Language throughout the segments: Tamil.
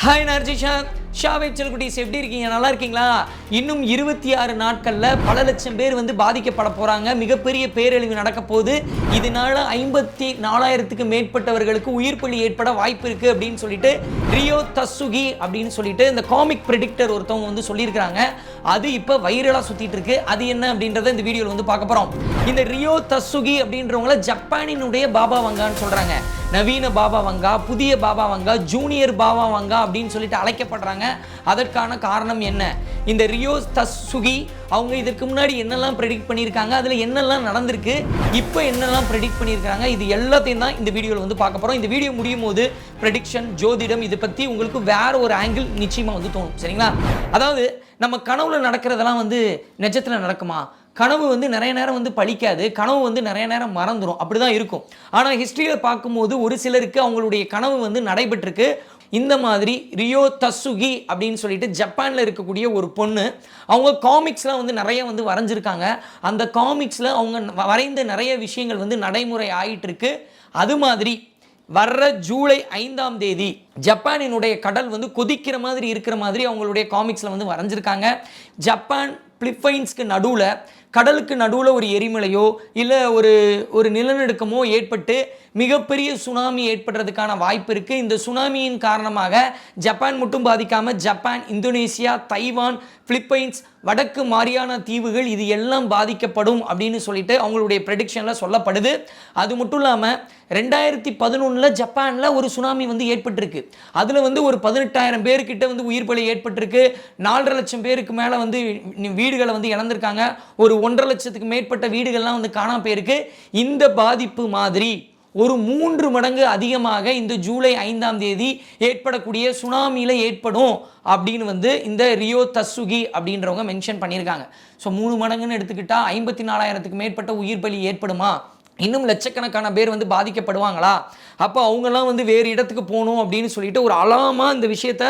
ஹாய் நர்ஜிஷா ஷாவை செல்குட்டிஸ் எப்படி இருக்கீங்க? நல்லா இருக்கீங்களா? இன்னும் இருபத்தி ஆறு நாட்களில் பல லட்சம் பேர் வந்து பாதிக்கப்பட போகிறாங்க மிகப்பெரிய பேரழிவு நடக்க போகுது. இதனால ஐம்பத்தி நாலாயிரத்துக்கு மேற்பட்டவர்களுக்கு உயிர் பலி ஏற்பட வாய்ப்பு இருக்குது அப்படின்னு சொல்லிட்டு ரியோ தசுகி அப்படின்னு சொல்லிட்டு இந்த காமிக் ப்ரெடிக்டர் ஒருத்தவங்க வந்து சொல்லியிருக்கிறாங்க. அது இப்போ வைரலாக சுற்றிட்டு இருக்கு. அது என்ன அப்படின்றத இந்த வீடியோவில் வந்து பார்க்க போகிறோம் இந்த ரியோ தசுகி அப்படின்றவங்கள ஜப்பானினுடைய பாபா வங்கான்னு சொல்கிறாங்க நவீன பாபா வங்கா புதிய Baba Vanga junior Baba Vanga அப்படின்னு சொல்லிட்டு அழைக்கப்படுறாங்க. அதற்கான காரணம் என்ன? இந்த ரியோ தசுகி அவங்க இதற்கு முன்னாடி என்னெல்லாம் ப்ரெடிக்ட் பண்ணியிருக்காங்க? அதில் என்னெல்லாம் நடந்திருக்கு? இப்போ என்னெல்லாம் ப்ரெடிக்ட் பண்ணியிருக்காங்க? இது எல்லாத்தையும் தான் இந்த வீடியோவில் வந்து பார்க்க போகிறோம் இந்த வீடியோ முடியும் போது ப்ரெடிக்ஷன் ஜோதிடம் இதை பற்றி உங்களுக்கு வேற ஒரு ஆங்கிள் நிச்சயமாக வந்து தோணும். சரிங்களா? அதாவது நம்ம கனவுல நடக்கிறதெல்லாம் வந்து நிஜத்தில் நடக்குமா? கனவு வந்து நிறைய நேரம் வந்து பழிக்காது கனவு வந்து நிறைய நேரம் மறந்துடும் அப்படி தான் இருக்கும். ஆனால் ஹிஸ்ட்ரியில் பார்க்கும்போது ஒரு சிலருக்கு அவங்களுடைய கனவு வந்து நடைபெற்றிருக்கு. இந்த மாதிரி ரியோ தசுகி அப்படின்னு சொல்லிட்டு ஜப்பானில் இருக்கக்கூடிய ஒரு பொண்ணு அவங்க காமிக்ஸ்லாம் வந்து நிறைய வந்து வரைஞ்சிருக்காங்க. அந்த காமிக்ஸில் அவங்க வரைந்த நிறைய விஷயங்கள் வந்து நடைமுறை ஆகிட்டு இருக்கு அது மாதிரி வர்ற ஜூலை ஐந்தாம் தேதி ஜப்பானினுடைய கடல் வந்து கொதிக்கிற மாதிரி இருக்கிற மாதிரி அவங்களுடைய காமிக்ஸில் வந்து வரைஞ்சிருக்காங்க. ஜப்பான் பிலிப்பைன்ஸ்க்கு நடுவில் கடலுக்கு நடுவில் ஒரு எரிமலையோ இல்லை ஒரு ஒரு நிலநடுக்கமோ ஏற்பட்டு மிகப்பெரிய சுனாமி ஏற்படுறதுக்கான வாய்ப்பு இருக்குது இந்த சுனாமியின் காரணமாக ஜப்பான் மட்டும் பாதிக்காமல் ஜப்பான் இந்தோனேசியா தைவான் பிலிப்பைன்ஸ் வடக்கு மாரியானா தீவுகள் இது எல்லாம் பாதிக்கப்படும் அப்படின்னு சொல்லிட்டு அவங்களுடைய ப்ரெடிக்ஷனில் சொல்லப்படுது. அது மட்டும் இல்லாமல் ரெண்டாயிரத்தி பதினொன்றில் ஜப்பானில் ஒரு சுனாமி வந்து ஏற்பட்டிருக்கு. அதில் வந்து ஒரு பதினெட்டாயிரம் பேர்கிட்ட வந்து உயிர் பலி ஏற்பட்டிருக்கு. நாலரை லட்சம் பேருக்கு மேலே வந்து வீடுகளை வந்து இழந்திருக்காங்க. ஒரு ஒன்றரை லட்சத்துக்கு மேற்பட்ட வீடுகள்லாம் வந்து காணாமல் போயிருக்கு. இந்த பாதிப்பு மாதிரி ஒரு மூன்று மடங்கு அதிகமாக இந்த ஜூலை ஐந்தாம் தேதி ஏற்படக்கூடிய சுனாமியில் ஏற்படும் அப்படின்னு வந்து இந்த ரியோ தசுகி அப்படின்றவங்க மென்ஷன் பண்ணியிருக்காங்க. ஸோ மூணு மடங்குன்னு எடுத்துக்கிட்டால் ஐம்பத்தி நாலாயிரத்துக்கு மேற்பட்ட உயிர் பலி ஏற்படுமா? இன்னும் லட்சக்கணக்கான பேர் வந்து பாதிக்கப்படுவாங்களா? அப்போ அவங்கெல்லாம் வந்து வேறு இடத்துக்கு போகணும் அப்படின்னு சொல்லிட்டு ஒரு அலாமாக இந்த விஷயத்த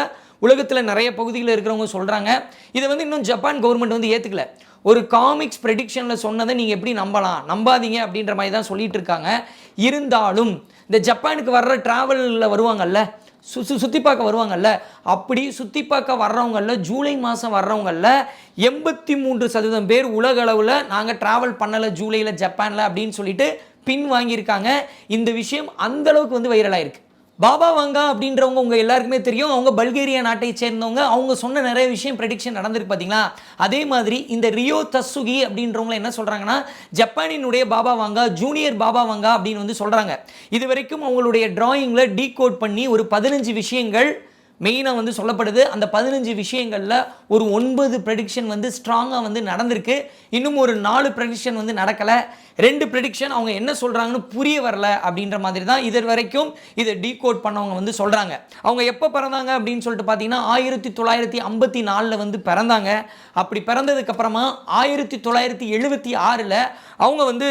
உலகத்தில் நிறைய பகுதிகளில் இருக்கிறவங்க சொல்கிறாங்க இதை வந்து இன்னும் ஜப்பான் கவர்மெண்ட் வந்து ஏற்றுக்கல ஒரு காமிக்ஸ் ப்ரெடிக்ஷனில் சொன்னதை நீங்கள் எப்படி நம்பலாம்? நம்பாதீங்க அப்படின்ற மாதிரி தான் சொல்லிட்டு இருக்காங்க இருந்தாலும் இந்த ஜப்பானுக்கு வர்ற ட்ராவலில் வருவாங்கல்ல சு சு சுற்றி பார்க்க வருவாங்கல்ல அப்படி சுற்றி பார்க்க வர்றவங்கள ஜூலை மாதம் வர்றவங்கள எண்பத்தி மூன்று சதவீதம் பேர் உலக அளவில் நாங்கள் ட்ராவல் பண்ணலை ஜூலையில் ஜப்பானில் அப்படின்னு சொல்லிட்டு பின் வாங்கியிருக்காங்க. இந்த விஷயம் அந்தளவுக்கு வந்து வைரலாக இருக்கு பாபா வாங்கா அப்படின்றவங்க உங்கள் எல்லாருக்குமே தெரியும். அவங்க பல்கேரியா நாட்டை சேர்ந்தவங்க. அவங்க சொன்ன நிறைய விஷயம் ப்ரெடிக்ஷன் நடந்திருக்கு பார்த்தீங்களா அதே மாதிரி இந்த ரியோ தசுகி அப்படின்றவங்கள என்ன சொல்கிறாங்கன்னா ஜப்பானினுடைய Baba Vanga junior Baba Vanga அப்படின்னு வந்து சொல்கிறாங்க இது வரைக்கும் அவங்களுடைய டிராயிங்கில் டீகோட் பண்ணி ஒரு பதினஞ்சு விஷயங்கள் மெயினாக வந்து சொல்லப்படுது. அந்த பதினஞ்சு விஷயங்களில் ஒரு ஒன்பது ப்ரெடிக்ஷன் வந்து ஸ்ட்ராங்காக வந்து நடந்திருக்கு. இன்னும் ஒரு நாலு ப்ரெடிக்ஷன் வந்து நடக்கலை. ரெண்டு ப்ரெடிக்ஷன் அவங்க என்ன சொல்கிறாங்கன்னு புரிய வரல அப்படின்ற மாதிரி தான் இது வரைக்கும் இதை டீகோட் பண்ணவங்க வந்து சொல்கிறாங்க அவங்க எப்போ பிறந்தாங்க அப்படின்னு சொல்லிட்டு பார்த்தீங்கன்னா ஆயிரத்தி தொள்ளாயிரத்தி ஐம்பத்தி நாலில் வந்து பிறந்தாங்க. அப்படி பிறந்ததுக்கப்புறமா ஆயிரத்தி தொள்ளாயிரத்தி எழுபத்தி ஆறில் அவங்க வந்து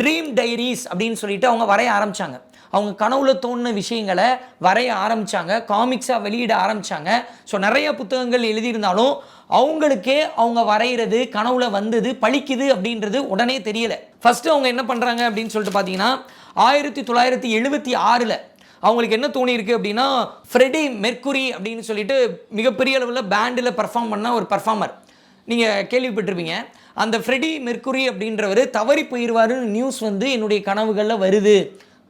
ட்ரீம் டைரிஸ் அப்படின்னு சொல்லிட்டு அவங்க வரைய ஆரம்பித்தாங்க அவங்க கனவுல தோணுன விஷயங்களை வரைய ஆரம்பித்தாங்க காமிக்ஸாக வெளியிட ஆரம்பித்தாங்க ஸோ நிறைய புத்தகங்கள் எழுதியிருந்தாலும் அவங்களுக்கே அவங்க வரைகிறது கனவுல வந்தது பழிக்குது அப்படின்றது உடனே தெரியல. ஃபஸ்ட்டு அவங்க என்ன பண்ணுறாங்க அப்படின்னு சொல்லிட்டு பார்த்தீங்கன்னா ஆயிரத்தி தொள்ளாயிரத்தி எழுபத்தி ஆறில் அவங்களுக்கு என்ன தோணியிருக்கு அப்படின்னா ஃப்ரெடி மெர்க்குரி அப்படின்னு சொல்லிட்டு மிகப்பெரிய அளவில் பேண்டில் பர்ஃபார்ம் பண்ண ஒரு பர்ஃபார்மர் நீங்கள் கேள்விப்பட்டிருப்பீங்க. அந்த ஃப்ரெடி மெர்க்குரி அப்படின்றவர் தவறி போயிடுவாருன்னு நியூஸ் வந்து என்னுடைய கனவுகளில் வருது.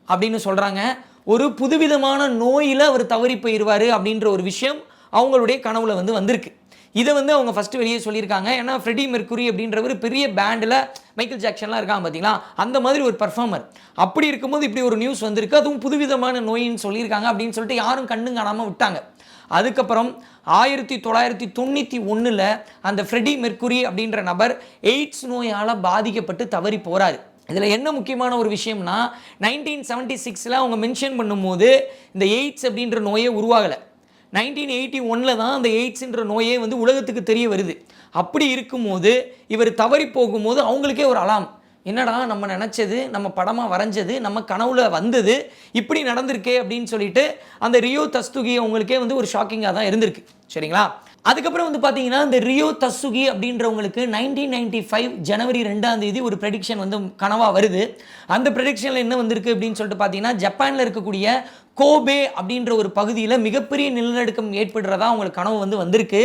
அப்படின்னு சொல்கிறாங்க ஒரு புதுவிதமான நோயில் அவர் தவறி போயிடுவார் அப்படின்ற ஒரு விஷயம் அவங்களுடைய கனவுல வந்து வந்திருக்கு. இதை வந்து அவங்க ஃபஸ்ட்டு வெளியே சொல்லியிருக்காங்க. ஏன்னா ஃப்ரெடி மெர்குரி அப்படின்றவர் பெரிய பேண்டில் மைக்கேல் ஜாக்சன்லாம் இருக்காங்க பார்த்தீங்களா அந்த மாதிரி ஒரு பர்ஃபார்மர் அப்படி இருக்கும்போது இப்படி ஒரு நியூஸ் வந்திருக்கு. அதுவும் புதுவிதமான நோயின்னு சொல்லியிருக்காங்க அப்படின்னு சொல்லிட்டு யாரும் கண்ணும் காணாமல் விட்டாங்க. அதுக்கப்புறம் ஆயிரத்தி தொள்ளாயிரத்தி தொண்ணூற்றி ஒன்றில் அந்த ஃப்ரெடி மெர்க்குரி அப்படின்ற நபர் எய்ட்ஸ் நோயால் பாதிக்கப்பட்டு தவறி போகிறாரு இதில் என்ன முக்கியமான ஒரு விஷயம்னா நைன்டீன் செவன்ட்டி சிக்ஸில் அவங்க மென்ஷன் பண்ணும்போது இந்த எய்ட்ஸ் அப்படின்ற நோயே உருவாகலை. நைன்டீன் எயிட்டி ஒனில் தான் அந்த எய்ட்ஸ்ன்ற நோயே வந்து உலகத்துக்கு தெரிய வருது. அப்படி இருக்கும்போது இவர் தவறி போகும்போது அவங்களுக்கே ஒரு அலாம் என்னடா நம்ம நினச்சது நம்ம படமாக வரைஞ்சது நம்ம கனவுல வந்தது இப்படி நடந்திருக்கே அப்படின்னு சொல்லிட்டு அந்த ரியோ தஸ்துகி அவங்களுக்கே வந்து ஒரு ஷாக்கிங்காக தான் இருந்திருக்கு. சரிங்களா? அதுக்கப்புறம் வந்து பார்த்தீங்கன்னா இந்த ரியோ தசுகி அப்படின்றவங்களுக்கு நைன்டீன் நைன்டி ஃபைவ் ஜனவரி ரெண்டாம் தேதி ஒரு ப்ரெடிக்ஷன் வந்து கனவாக வருது. அந்த ப்ரெடிக்ஷனில் என்ன வந்திருக்கு அப்படின்னு சொல்லிட்டு பார்த்தீங்கன்னா ஜப்பானில் இருக்கக்கூடிய கோபே அப்படின்ற ஒரு பகுதியில் மிகப்பெரிய நிலநடுக்கம் ஏற்படுறதா அவங்களுக்கு கனவு வந்து வந்திருக்கு.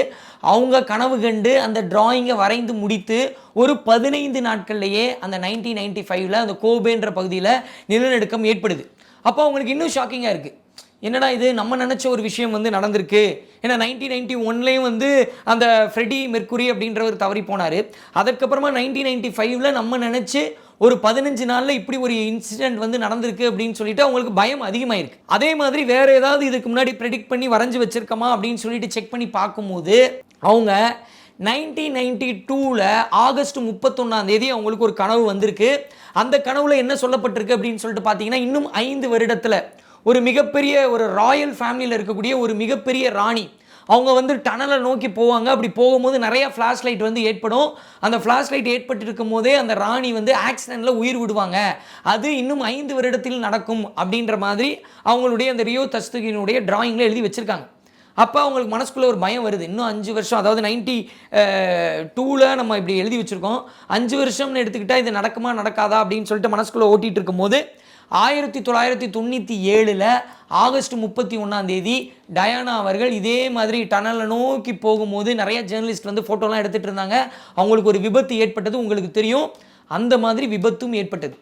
அவங்க கனவு கண்டு அந்த டிராயிங்கை வரைந்து முடித்து ஒரு பதினைந்து நாட்கள்லேயே அந்த நைன்டீன் நைன்டி ஃபைவ்ல அந்த கோபேன்ற பகுதியில் நிலநடுக்கம் ஏற்படுது. அப்போ அவங்களுக்கு இன்னும் ஷாக்கிங்காக இருக்குது என்னடா இது? நம்ம நினச்ச ஒரு விஷயம் வந்து நடந்திருக்கு. ஏன்னா நைன்டீன் நைன்டி ஒன்லேயும் வந்து அந்த ஃப்ரெடி மெர்க்குரி அப்படின்றவர் தவறி போனார். அதுக்கப்புறமா நைன்டீன் நைன்டி ஃபைவ்ல நம்ம நினச்சி ஒரு பதினஞ்சு நாளில் இப்படி ஒரு இன்சிடென்ட் வந்து நடந்திருக்கு அப்படின்னு சொல்லிட்டு அவங்களுக்கு பயம் அதிகமாயிருக்கு. அதே மாதிரி வேற ஏதாவது இதுக்கு முன்னாடி ப்ரெடிக்ட் பண்ணி வரைஞ்சி வச்சுருக்கோமா அப்படின்னு சொல்லிட்டு செக் பண்ணி பார்க்கும்போது அவங்க நைன்டீன் நைன்டி டூவில் ஆகஸ்ட் முப்பத்தொன்னாம் தேதி அவங்களுக்கு ஒரு கனவு வந்திருக்கு. அந்த கனவுல என்ன சொல்லப்பட்டிருக்கு அப்படின்னு சொல்லிட்டு பார்த்தீங்கன்னா இன்னும் ஐந்து வருடத்தில் ஒரு மிகப்பெரிய ஒரு ராயல் ஃபேமிலியில் இருக்கக்கூடிய ஒரு மிகப்பெரிய ராணி. அவங்க வந்து டனலை நோக்கி போவாங்க. அப்படி போகும்போது நிறைய ஃப்ளாஷ் லைட் வந்து ஏற்படும். அந்த ஃப்ளாஷ் லைட் ஏற்பட்டிருக்கும் போதே அந்த ராணி வந்து ஆக்சிடெண்ட்டில் உயிர் விடுவாங்க. அது இன்னும் ஐந்து வருடத்தில் நடக்கும் அப்படின்ற மாதிரி அவங்களுடைய அந்த ரியோ தஸ்துகினுடைய டிராயிங்கில் எழுதி வச்சுருக்காங்க. அப்போ அவங்களுக்கு மனசுக்குள்ளே ஒரு பயம் வருது. இன்னும் அஞ்சு வருஷம் அதாவது நைன்டி டூவில் நம்ம இப்படி எழுதி வச்சுருக்கோம். அஞ்சு வருஷம்னு எடுத்துக்கிட்டால் இது நடக்குமா நடக்காதா அப்படின்னு சொல்லிட்டு மனசுக்குள்ளே ஓட்டிகிட்டு இருக்கும்போது ஆயிரத்தி தொள்ளாயிரத்தி தொண்ணூற்றி ஏழில் ஆகஸ்ட் முப்பத்தி ஒன்றாம் தேதி டயானா அவர்கள் இதே மாதிரி டனலை நோக்கி போகும்போது நிறைய ஜேர்னலிஸ்ட் வந்து ஃபோட்டோலாம் எடுத்துகிட்டு இருந்தாங்க. அவங்களுக்கு ஒரு விபத்து ஏற்பட்டது உங்களுக்கு தெரியும். அந்த மாதிரி விபத்தும் ஏற்பட்டது.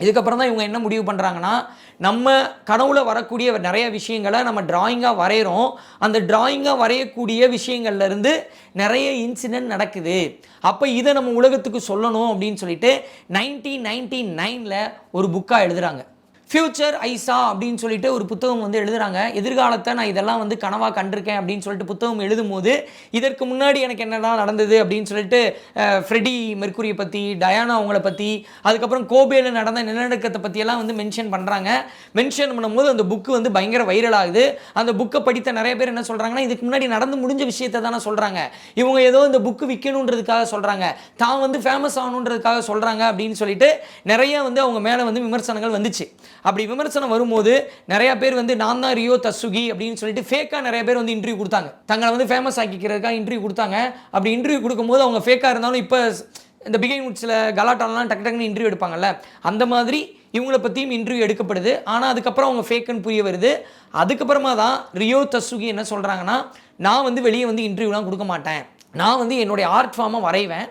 இதுக்கப்புறம் தான் இவங்க என்ன முடிவு பண்ணுறாங்கன்னா நம்ம கனவுல வரக்கூடிய நிறைய விஷயங்களை நம்ம டிராயிங்காக வரைகிறோம் அந்த டிராயிங்காக வரையக்கூடிய விஷயங்கள்லேருந்து நிறைய இன்சிடென்ட் நடக்குது. அப்போ இதை நம்ம உலகத்துக்கு சொல்லணும் அப்படின்னு சொல்லிட்டு நைன்டீன் நைன்டி நைனில் ஒரு புக்காக எழுதுகிறாங்க ஃப்யூச்சர் ஐசா அப்படின்னு சொல்லிட்டு ஒரு புத்தகம் வந்து எழுதுறாங்க. எதிர்காலத்தை நான் இதெல்லாம் வந்து கனவாக கண்டிருக்கேன் அப்படின்னு சொல்லிட்டு புத்தகம் எழுதும் போது இதற்கு முன்னாடி எனக்கு என்னெல்லாம் நடந்தது அப்படின்னு சொல்லிட்டு ஃப்ரெடி மெர்குரியை பற்றி டயானா அவங்கள பற்றி அதுக்கப்புறம் கோபேல நடந்த நிலநடுக்கத்தை பற்றியெல்லாம் வந்து மென்ஷன் பண்ணுறாங்க மென்ஷன் பண்ணும்போது அந்த புக்கு வந்து பயங்கர வைரல் ஆகுது. அந்த புக்கை படித்த நிறைய பேர் என்ன சொல்கிறாங்கன்னா இதுக்கு முன்னாடி நடந்து முடிஞ்ச விஷயத்தை தானே சொல்கிறாங்க இவங்க ஏதோ இந்த புக்கு விற்கணுன்றதுக்காக சொல்கிறாங்க தான் வந்து ஃபேமஸ் ஆகணுன்றதுக்காக சொல்கிறாங்க அப்படின்னு சொல்லிட்டு நிறைய வந்து அவங்க மேலே வந்து விமர்சனங்கள் வந்துச்சு. அப்படி விமர்சனம் வரும்போது நிறைய பேர் வந்து நான் தான் ரியோ தசுகி அப்படின்னு சொல்லிட்டு ஃபேக்காக நிறைய பேர் வந்து இன்டர்வியூ கொடுத்தாங்க. தங்களை வந்து ஃபேமஸ் ஆக்கிக்கிறதுக்காக இன்டர்வியூ கொடுத்தாங்க. அப்படி இன்டர்வியூ கொடுக்கும்போது அவங்க ஃபேக்காக இருந்தாலும் இப்போ இந்த பிகைன் உட்ஸில் கலாட்டாலாம் டக்கு டக்குன்னு இன்டர்வியூ எடுப்பாங்கல்ல அந்த மாதிரி இவங்கள பற்றியும் இன்டர்வியூ எடுக்கப்படுது. ஆனால் அதுக்கப்புறம் அவங்க ஃபேக்குன்னு புரிய வருது. அதுக்கப்புறமா தான் ரியோ தசுகி என்ன சொல்கிறாங்கன்னா நான் வந்து வெளியே வந்து இன்டர்வியூலாம் கொடுக்க மாட்டேன். நான் வந்து என்னுடைய ஆர்ட் ஃபார்மை வரைவேன்.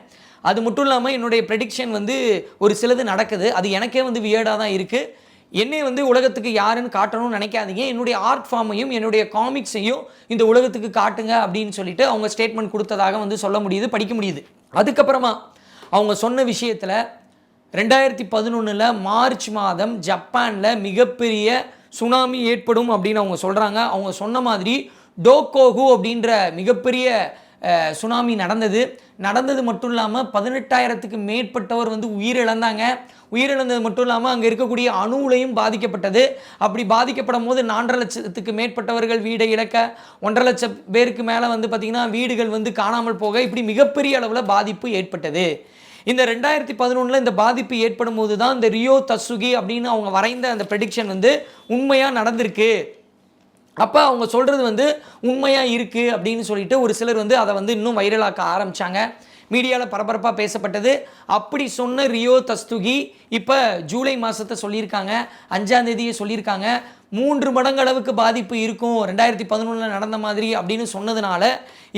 அது மட்டும் இல்லாமல் என்னுடைய ப்ரெடிக்ஷன் வந்து ஒரு சிலது நடக்குது. அது எனக்கே வந்து வியர்டாக தான் இருக்குது என்னை வந்து உலகத்துக்கு யாருன்னு காட்டணும்னு நினைக்காதீங்க. என்னுடைய ஆர்ட் ஃபார்மையும் என்னுடைய காமிக்ஸையும் இந்த உலகத்துக்கு காட்டுங்க அப்படின்னு சொல்லிட்டு அவங்க ஸ்டேட்மெண்ட் கொடுத்ததாக வந்து சொல்ல முடியுது படிக்க முடியுது. அதுக்கப்புறமா அவங்க சொன்ன விஷயத்தில் ரெண்டாயிரத்தி பதினொன்றில் மார்ச் மாதம் ஜப்பானில் மிகப்பெரிய சுனாமி ஏற்படும் அப்படின்னு அவங்க சொல்கிறாங்க அவங்க சொன்ன மாதிரி டோக்கோகு அப்படின்ற மிகப்பெரிய சுனாமி நடந்தது. நடந்தது மட்டும் இல்லாமல் பதினெட்டாயிரத்துக்கு மேற்பட்டவர் வந்து உயிரிழந்தாங்க. உயிரிழந்தது மட்டும் இல்லாமல் அங்கே இருக்கக்கூடிய அணுவுலையும் பாதிக்கப்பட்டது. அப்படி பாதிக்கப்படும் போது நான்கரை லட்சத்துக்கு மேற்பட்டவர்கள் வீடை இழக்க ஒன்றரை லட்சம் பேருக்கு மேலே வந்து பார்த்திங்கன்னா வீடுகள் வந்து காணாமல் போக இப்படி மிகப்பெரிய அளவில் பாதிப்பு ஏற்பட்டது. இந்த ரெண்டாயிரத்தி பதினொன்றில் இந்த பாதிப்பு ஏற்படும் போது தான் இந்த ரியோ தசுகி அப்படின்னு அவங்க வரைந்த அந்த ப்ரெடிக்ஷன் வந்து உண்மையாக நடந்திருக்கு. அப்போ அவங்க சொல்கிறது வந்து உண்மையாக இருக்குது அப்படின்னு சொல்லிட்டு ஒரு சிலர் வந்து அதை வந்து இன்னும் வைரலாக்க ஆரம்பித்தாங்க மீடியாவில் பரபரப்பாக பேசப்பட்டது. அப்படி சொன்ன ரியோ தஸ்துகி இப்போ ஜூலை மாதத்தை சொல்லியிருக்காங்க. அஞ்சாம் தேதியை சொல்லியிருக்காங்க. மூன்று மடங்கு அளவுக்கு பாதிப்பு இருக்கும். ரெண்டாயிரத்தி பதினொன்றில் நடந்த மாதிரி அப்படின்னு சொன்னதுனால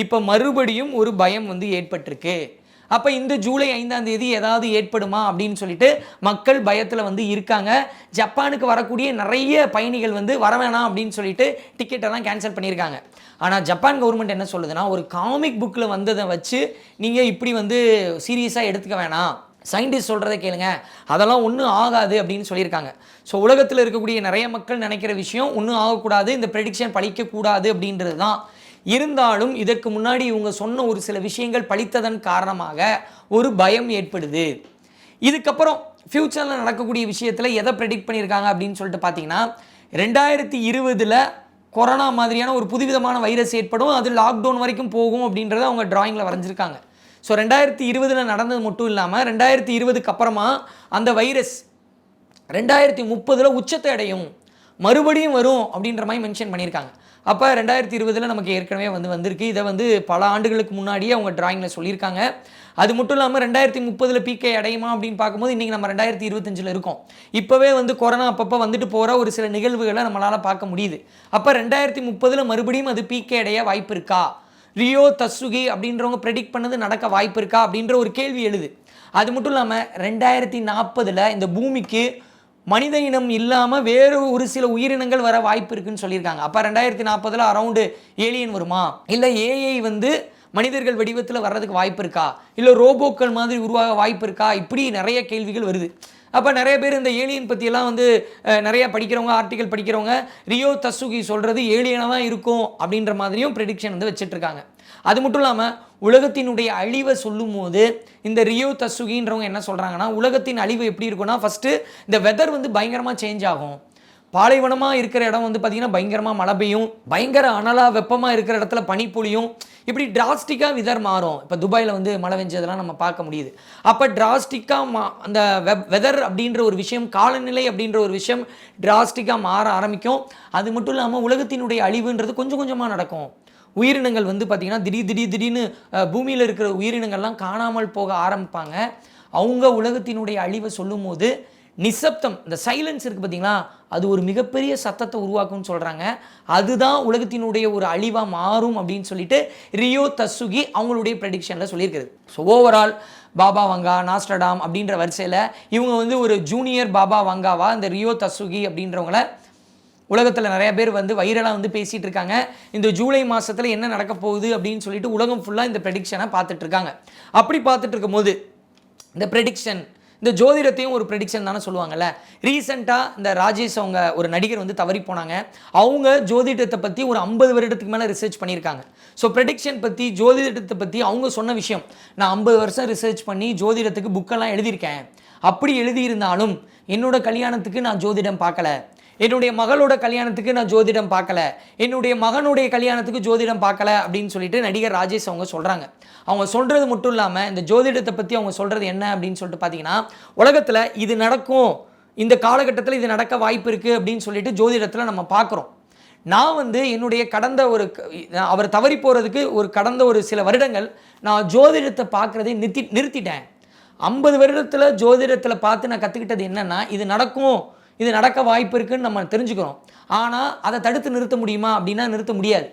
இப்போ மறுபடியும் ஒரு பயம் வந்து ஏற்பட்டிருக்கு. அப்போ இந்த ஜூலை ஐந்தாம் தேதி ஏதாவது ஏற்படுமா அப்படின்னு சொல்லிட்டு மக்கள் பயத்தில் வந்து இருக்காங்க. ஜப்பானுக்கு வரக்கூடிய நிறைய பயணிகள் வந்து வர வேணாம் அப்படின்னு சொல்லிட்டு டிக்கெட்டெல்லாம் கேன்சல் பண்ணியிருக்காங்க. ஆனால் ஜப்பான் கவர்மெண்ட் என்ன சொல்லுதுன்னா ஒரு காமிக் புக்கில் வந்ததை வச்சு நீங்கள் இப்படி வந்து சீரியஸாக எடுத்துக்க வேணாம். சயின்டிஸ்ட் சொல்கிறத கேளுங்க. அதெல்லாம் ஒன்றும் ஆகாது அப்படின்னு சொல்லியிருக்காங்க. ஸோ உலகத்தில் இருக்கக்கூடிய நிறைய மக்கள் நினைக்கிற விஷயம் ஒன்றும் ஆகக்கூடாது. இந்த ப்ரெடிக்ஷன் பழிக்கக்கூடாது அப்படின்றது தான் இருந்தாலும் இதற்கு முன்னாடி இவங்க சொன்ன ஒரு சில விஷயங்கள் பழித்ததன் காரணமாக ஒரு பயம் ஏற்படுது. இதுக்கப்புறம் ஃப்யூச்சரில் நடக்கக்கூடிய விஷயத்தில் எதை ப்ரெடிக்ட் பண்ணியிருக்காங்க அப்படின்னு சொல்லிட்டு பார்த்தீங்கன்னா ரெண்டாயிரத்தி இருபதில் கொரோனா மாதிரியான ஒரு புதுவிதமான வைரஸ் ஏற்படும் அது லாக்டவுன் வரைக்கும் போகும் அப்படின்றத அவங்க டிராயிங்கில் வரைஞ்சிருக்காங்க. ஸோ ரெண்டாயிரத்தி இருபதில் நடந்தது மட்டும் இல்லாமல் ரெண்டாயிரத்தி இருபதுக்கு அப்புறமா அந்த வைரஸ் ரெண்டாயிரத்தி முப்பதில் உச்சத்தை அடையும். மறுபடியும் வரும் அப்படின்ற மாதிரி மென்ஷன் பண்ணியிருக்காங்க. அப்போ ரெண்டாயிரத்தி இருபதில் நமக்கு ஏற்கனவே வந்து வந்திருக்கு. இதை வந்து பல ஆண்டுகளுக்கு முன்னாடியே அவங்க டிராயிங்கில் சொல்லியிருக்காங்க. அது மட்டும் இல்லாமல் ரெண்டாயிரத்தி முப்பதில் பீக்கை அடையுமா அப்படின்னு பார்க்கும்போது இன்றைக்கி நம்ம ரெண்டாயிரத்தி இருபத்தஞ்சில் இருக்கோம். இப்போவே வந்து கொரோனா அப்பப்போ வந்துட்டு போகிற ஒரு சில நிகழ்வுகளை நம்மளால் பார்க்க முடியுது. அப்போ ரெண்டாயிரத்தி முப்பதில் மறுபடியும் அது பீக்கை அடைய வாய்ப்பு இருக்கா? ரியோ தசுகி அப்படின்றவங்க ப்ரெடிக்ட் பண்ணது நடக்க வாய்ப்பு இருக்கா அப்படின்ற ஒரு கேள்வி எழுது. அது மட்டும் இல்லாமல் ரெண்டாயிரத்தி நாற்பதில் இந்த பூமிக்கு மனித இனம் இல்லாமல் வேறு ஒரு சில உயிரினங்கள் வர வாய்ப்பு இருக்குன்னு சொல்லியிருக்காங்க. அப்போ ரெண்டாயிரத்தி நாற்பதில் அரவுண்டு ஏலியன் வருமா? இல்லை ஏஐ வந்து மனிதர்கள் வடிவத்தில் வர்றதுக்கு வாய்ப்பு இருக்கா? இல்லை ரோபோக்கள் மாதிரி உருவாக வாய்ப்பு இருக்கா? இப்படி நிறைய கேள்விகள் வருது. அப்போ நிறைய பேர் இந்த ஏலியன் பற்றியெல்லாம் வந்து நிறையா படிக்கிறவங்க ஆர்டிக்கல் படிக்கிறவங்க ரியோ தசுகி சொல்கிறது ஏலியனாக தான் இருக்கும் அப்படின்ற மாதிரியும் ப்ரெடிக்ஷன் வந்து வச்சுட்ருக்காங்க அது மட்டும் இல்லாமல் உலகத்தினுடைய அழிவை சொல்லும்போது இந்த ரியோ தசுகின்றவங்க என்ன சொல்கிறாங்கன்னா உலகத்தின் அழிவு எப்படி இருக்கும்னா ஃபஸ்ட்டு இந்த வெதர் வந்து பயங்கரமாக சேஞ்ச் ஆகும். பாலைவனமாக இருக்கிற இடம் வந்து பார்த்திங்கன்னா பயங்கரமாக மழை பெய்யும். பயங்கர அனலாக வெப்பமாக இருக்கிற இடத்துல பனி பொழியும். இப்படி டிராஸ்டிக்காக விதர் மாறும். இப்போ துபாயில் வந்து மழை பெஞ்சதெல்லாம் நம்ம பார்க்க முடியுது. அப்போ டிராஸ்டிக்காக மா அந்த வெதர் அப்படின்ற ஒரு விஷயம் காலநிலை அப்படின்ற ஒரு விஷயம் டிராஸ்டிக்காக மாற ஆரம்பிக்கும். அது மட்டும் இல்லாமல் உலகத்தினுடைய அழிவுன்றது கொஞ்சம் கொஞ்சமாக நடக்கும். உயிரினங்கள் வந்து பார்த்திங்கன்னா திடீர் திடீர் திடீர்னு பூமியில் இருக்கிற உயிரினங்கள்லாம் காணாமல் போக ஆரம்பிப்பாங்க. அவங்க உலகத்தினுடைய அழிவை சொல்லும்போது நிசப்தம் இந்த சைலன்ஸ் இருக்குது பார்த்தீங்களா அது ஒரு மிகப்பெரிய சத்தத்தை உருவாக்கும்னு சொல்கிறாங்க அதுதான் உலகத்தினுடைய ஒரு அழிவாக மாறும் அப்படின்னு சொல்லிட்டு ரியோ தசுகி அவங்களுடைய ப்ரெடிக்ஷனில் சொல்லியிருக்கிறது. So overall Baba Vanga Nostradamus அப்படின்ற வரிசையில் இவங்க வந்து ஒரு ஜூனியர் பாபா வங்காவா இந்த ரியோ தசுகி அப்படின்றவங்கள உலகத்தில் நிறைய பேர் வந்து வைரலாக வந்து பேசிகிட்டு இருக்காங்க. இந்த ஜூலை மாதத்தில் என்ன நடக்க போகுது அப்படின்னு சொல்லிட்டு உலகம் ஃபுல்லாக இந்த ப்ரெடிக்ஷனை பார்த்துட்ருக்காங்க அப்படி பார்த்துட்டு இருக்கும்போது இந்த ப்ரெடிக்ஷன் இந்த ஜோதிடத்தையும் ஒரு ப்ரெடிக்ஷன் தானே சொல்லுவாங்கல்ல. ரீசெண்டாக இந்த ராஜேஷ் அவங்க ஒரு நடிகர் வந்து தவறி போனாங்க. அவங்க ஜோதிடத்தை பற்றி ஒரு ஐம்பது வருடத்துக்கு மேலே ரிசர்ச் பண்ணியிருக்காங்க. ஸோ ப்ரெடிக்ஷன் பற்றி ஜோதிடத்தை பற்றி அவங்க சொன்ன விஷயம் நான் ஐம்பது வருஷம் ரிசர்ச் பண்ணி ஜோதிடத்துக்கு புக்கெல்லாம் எழுதியிருக்கேன். அப்படி எழுதியிருந்தாலும் என்னோட கல்யாணத்துக்கு நான் ஜோதிடம் பார்க்கல. என்னுடைய மகளோட கல்யாணத்துக்கு நான் ஜோதிடம் பார்க்கல. என்னுடைய மகனுடைய கல்யாணத்துக்கு ஜோதிடம் பார்க்கல அப்படின்னு சொல்லிட்டு நடிகர் ராஜேஷ் அவங்க சொல்கிறாங்க அவங்க சொல்கிறது மட்டும் இல்லாமல் இந்த ஜோதிடத்தை பற்றி அவங்க சொல்கிறது என்ன அப்படின்னு சொல்லிட்டு பார்த்தீங்கன்னா உலகத்தில் இது நடக்கும். இந்த காலகட்டத்தில் இது நடக்க வாய்ப்பு இருக்குது அப்படின்னு சொல்லிட்டு ஜோதிடத்தில் நம்ம பார்க்குறோம் நான் வந்து என்னுடைய கடந்த ஒரு அவர் தவறி போகிறதுக்கு ஒரு கடந்த ஒரு சில வருடங்கள் நான் ஜோதிடத்தை பார்க்குறதை நிறுத்தி நிறுத்திட்டேன். ஐம்பது வருடத்தில் ஜோதிடத்தில் பார்த்து நான் கற்றுக்கிட்டது என்னென்னா இது நடக்கும். இது நடக்க வாய்ப்பு இருக்குன்னு நம்ம தெரிஞ்சுக்கிறோம். ஆனால் அதை தடுத்து நிறுத்த முடியுமா அப்படின்னா நிறுத்த முடியாது.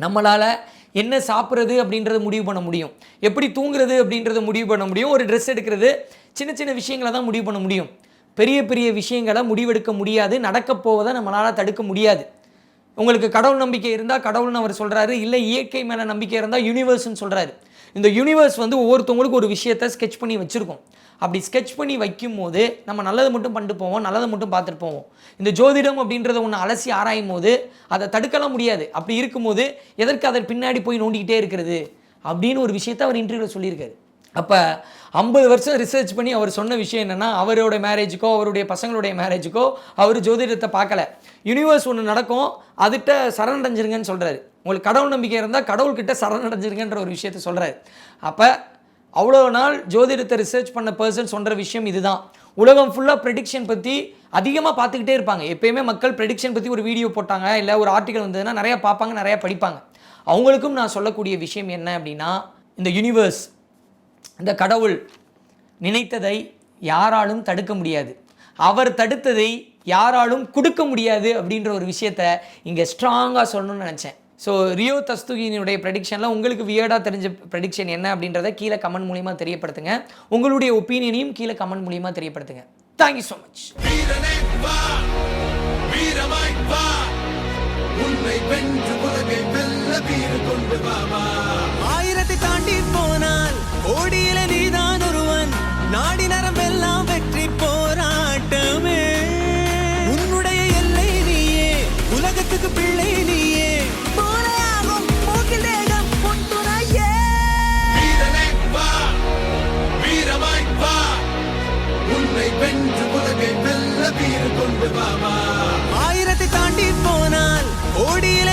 நம்மளால் என்ன சாப்பிட்றது அப்படின்றத முடிவு பண்ண முடியும். எப்படி தூங்குறது அப்படின்றத முடிவு பண்ண முடியும். ஒரு ட்ரெஸ் எடுக்கிறது சின்ன சின்ன விஷயங்களை தான் முடிவு பண்ண முடியும். பெரிய பெரிய விஷயங்களை முடிவெடுக்க முடியாது. நடக்கப் போவதை நம்மளால் தடுக்க முடியாது. உங்களுக்கு கடவுள் நம்பிக்கை இருந்தால் கடவுள்னு அவர் சொல்கிறாரு இல்லை இயற்கை மேலே நம்பிக்கை இருந்தால் யூனிவர்ஸ்னு சொல்கிறாரு இந்த யூனிவர்ஸ் வந்து ஒவ்வொருத்தவங்களுக்கும் ஒரு விஷயத்தை ஸ்கெட்ச் பண்ணி வச்சுருக்கோம். அப்படி ஸ்கெட்ச் பண்ணி வைக்கும் போது நம்ம நல்லதை மட்டும் பண்ணிட்டு போவோம் நல்லதை மட்டும் பார்த்துட்டு போவோம். இந்த ஜோதிடம் அப்படின்றத ஒன்று அலசி ஆராயும் போது அதை தடுக்கலாம் முடியாது. அப்படி இருக்கும்போது எதற்கு அதன் பின்னாடி போய் நோண்டிக்கிட்டே இருக்கிறது? அப்படின்னு ஒரு விஷயத்தை அவர் இன்டர்வியூவில் சொல்லியிருக்காரு. அப்போ ஐம்பது வருஷம் ரிசர்ச் பண்ணி அவர் சொன்ன விஷயம் என்னென்னா அவரோட மேரேஜுக்கோ அவருடைய பசங்களுடைய மேரேஜுக்கோ அவர் ஜோதிடத்தை பார்க்கல. யூனிவர்ஸ் ஒன்று நடக்கும் அதுகிட்ட சரணடைஞ்சிருங்கன்னு சொல்கிறாரு உங்களுக்கு கடவுள் நம்பிக்கை இருந்தால் கடவுள்கிட்ட சரணடைஞ்சிருங்கன்ற ஒரு விஷயத்த சொல்கிறாரு அப்போ அவ்வளோ நாள் ஜோதிடத்தை ரிசர்ச் பண்ண பர்சன் சொல்கிற விஷயம் இதுதான். உலகம் ஃபுல்லாக ப்ரெடிக்ஷன் பற்றி அதிகமாக பார்த்துக்கிட்டே இருப்பாங்க. எப்பயுமே மக்கள் ப்ரெடிக்ஷன் பற்றி ஒரு வீடியோ போட்டாங்க இல்லை ஒரு ஆர்டிக்கல் வந்ததுன்னா நிறையா பார்ப்பாங்க நிறையா படிப்பாங்க. அவங்களுக்கும் நான் சொல்லக்கூடிய விஷயம் என்ன அப்படின்னா இந்த யூனிவர்ஸ் இந்த கடவுள் நினைத்ததை யாராலும் தடுக்க முடியாது. அவர் தடுத்ததை யாராலும் கொடுக்க முடியாது அப்படின்ற ஒரு விஷயத்த இங்கே ஸ்ட்ராங்காக சொல்லணும்னு நினச்சேன். ஸோ ரியோ தஸ்துகினுடைய ப்ரெடிக்ஷனில் உங்களுக்கு வியர்டாக தெரிஞ்ச ப்ரெடிக்ஷன் என்ன அப்படின்றத கீழே கமெண்ட் மூலியமாக தெரியப்படுத்துங்க. உங்களுடைய ஒப்பீனியனையும் கீழே கமெண்ட் மூலியமாக தெரியப்படுத்துங்க. தேங்க்யூ ஸோ மச் வீரமாய் வா. உன்னை வென்று உலகை வெல்ல வீறு கொண்டு வா. ഓടിയ